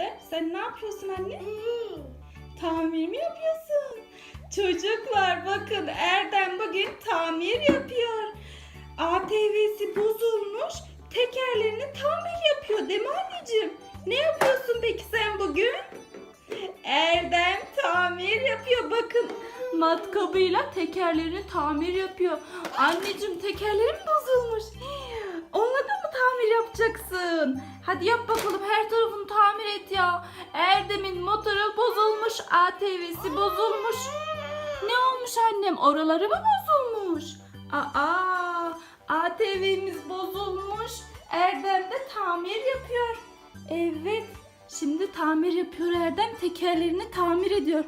Erdem sen ne yapıyorsun anne? Tamir mi yapıyorsun? Çocuklar bakın Erdem bugün tamir yapıyor. ATV'si bozulmuş. Tekerlerini tamir yapıyor değil mi anneciğim? Ne yapıyorsun peki sen bugün? Erdem tamir yapıyor bakın. Matkabıyla tekerlerini tamir yapıyor. Anneciğim tekerlerim bozulmuş. Onunla da mı tamir yapacaksın? Hadi yap bakalım her tarafını tamir et ya. Erdem'in motoru bozulmuş, ATV'si bozulmuş. Ne olmuş annem? Oraları mı bozulmuş? Aa, ATV'miz bozulmuş. Erdem de tamir yapıyor. Evet. Şimdi tamir yapıyor Erdem. Tekerlerini tamir ediyor.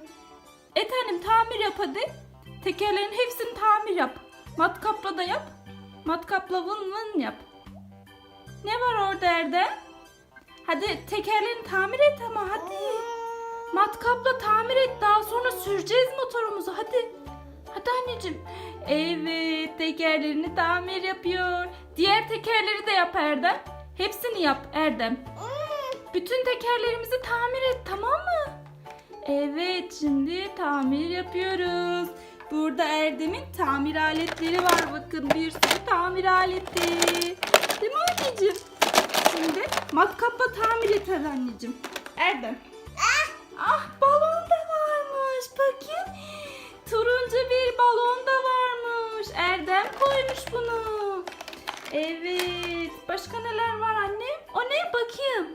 Et annem tamir yap hadi. Tekerlerin hepsini tamir yap. Matkapla da yap. Matkapla vın vın yap. Ne var orada Erdem? Hadi tekerlerini tamir et ama hadi. Matkapla tamir et daha sonra süreceğiz motorumuzu hadi. Hadi anneciğim. Evet tekerlerini tamir yapıyor. Diğer tekerleri de yap Erdem. Hepsini yap Erdem. Bütün tekerlerimizi tamir et tamam mı? Evet şimdi tamir yapıyoruz. Burada Erdem'in tamir aletleri var. Bakın bir sürü tamir aleti. Anneciğim? Şimdi matkapla tamir et hadi anneciğim. Erdem. Ah balon da varmış. Bakın. Turuncu bir balon da varmış. Erdem koymuş bunu. Evet. Başka neler var annem? O ne bakayım.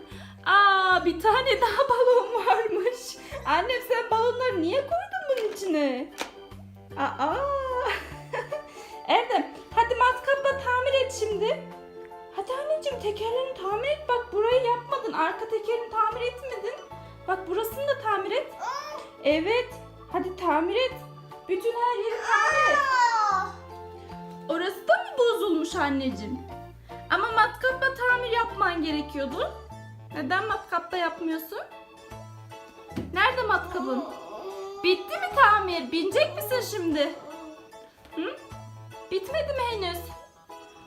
Aa bir tane daha balon varmış. Annem sen balonları niye koydun bunun içine? Aa. Erdem hadi matkapla tamir et şimdi. Anneciğim tekerlerini tamir et. Bak burayı yapmadın. Arka tekerini tamir etmedin. Bak burasını da tamir et. Evet. Hadi tamir et. Bütün her yeri tamir et. Orası da mı bozulmuş anneciğim? Ama matkapla tamir yapman gerekiyordu. Neden matkapta yapmıyorsun? Nerede matkabın? Bitti mi tamir? Binecek misin şimdi? Hı? Bitmedi mi henüz?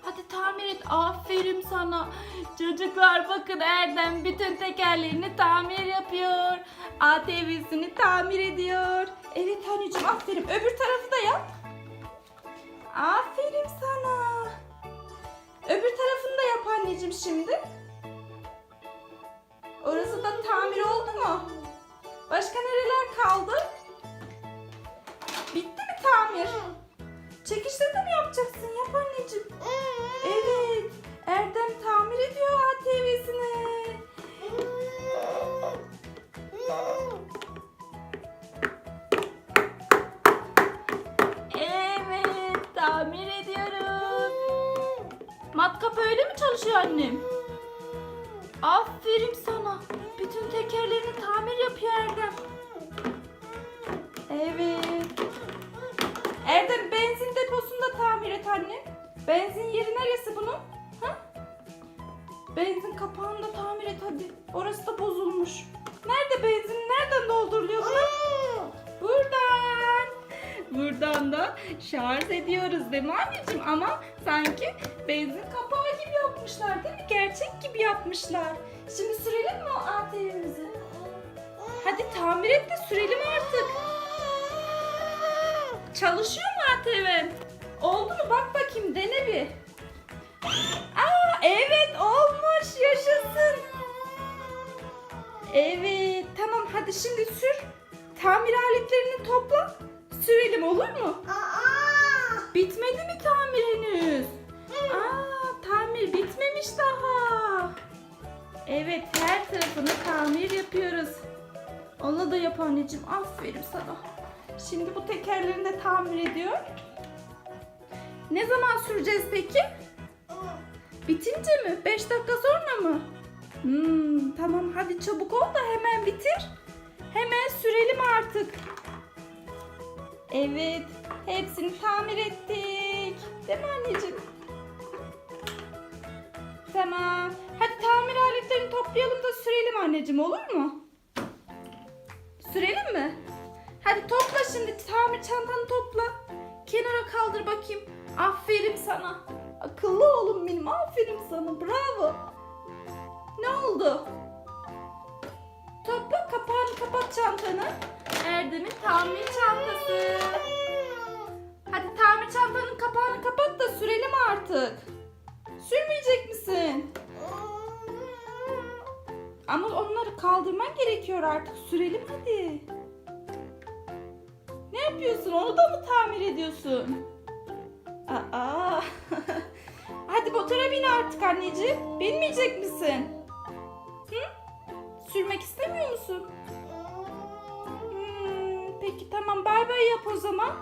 Hadi tamir et. Aferin sana. Çocuklar bakın Erdem bütün tekerlerini tamir yapıyor. ATV'sini tamir ediyor. Evet anneciğim aferin. Öbür tarafı da yap. Aferin sana. Öbür tarafını da yap anneciğim şimdi. Orası da tamir oldu mu? Başka nereler kaldı? Bitti mi tamir? Çekişte de mi yapacaksın? Yap anneciğim. Evet. Erdem tamir ediyor ATV'sini. Evet. Tamir ediyoruz. Matkap öyle mi çalışıyor annem? Aferin sana. Bütün tekerlerini tamir yapıyor Erdem. Evet. Erdem benzin deposunu da tamir et anne. Benzin yeri neresi bunun? Ha? Benzin kapağını da tamir et hadi. Orası da bozulmuş. Nerede benzin? Nereden dolduruluyor bunu? Buradan. Buradan da şarj ediyoruz değil mi anneciğim? Ama sanki benzin kapağı gibi yapmışlar değil mi? Gerçek gibi yapmışlar. Şimdi sürelim mi o ATV'mizi? Hadi tamir et de sürelim artık. Çalışıyor mu ATV? Oldu mu? Bak bakayım dene bir. Aa evet olmuş yaşasın. Evet tamam hadi şimdi sür. Tamir aletlerini topla. Sürelim olur mu? Bitmedi mi tamir henüz? Aa tamir bitmemiş daha. Evet her tarafını tamir yapıyoruz. Onu da yap anneciğim. Aferin sana. Şimdi bu tekerlerini de tamir ediyor. Ne zaman süreceğiz peki? Bitince mi? 5 dakika sonra mı? Hmm, tamam hadi çabuk ol da hemen bitir. Hemen sürelim artık. Evet, hepsini tamir ettik. Değil mi anneciğim? Tamam. Hadi tamir aletlerini toplayalım da sürelim anneciğim olur mu? Şimdi tamir çantanı topla. Kenara kaldır bakayım. Aferin sana. Akıllı oğlum benim. Aferin sana. Bravo. Ne oldu? çantanı. Erdem'in tamir çantası. Hadi tamir çantanın kapağını kapat da sürelim artık. Sürmeyecek misin? Ama onları kaldırman gerekiyor artık. Sürelim hadi. Ne yapıyorsun? Onu da mı tamir ediyorsun? Aa. hadi motora bin artık anneciğim. Binmeyecek misin? Hı? Sürmek istemiyor musun? Hmm, peki tamam bay bay yap o zaman.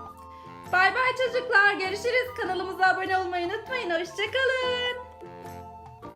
Bay bay çocuklar. Görüşürüz. Kanalımıza abone olmayı unutmayın. Hoşçakalın.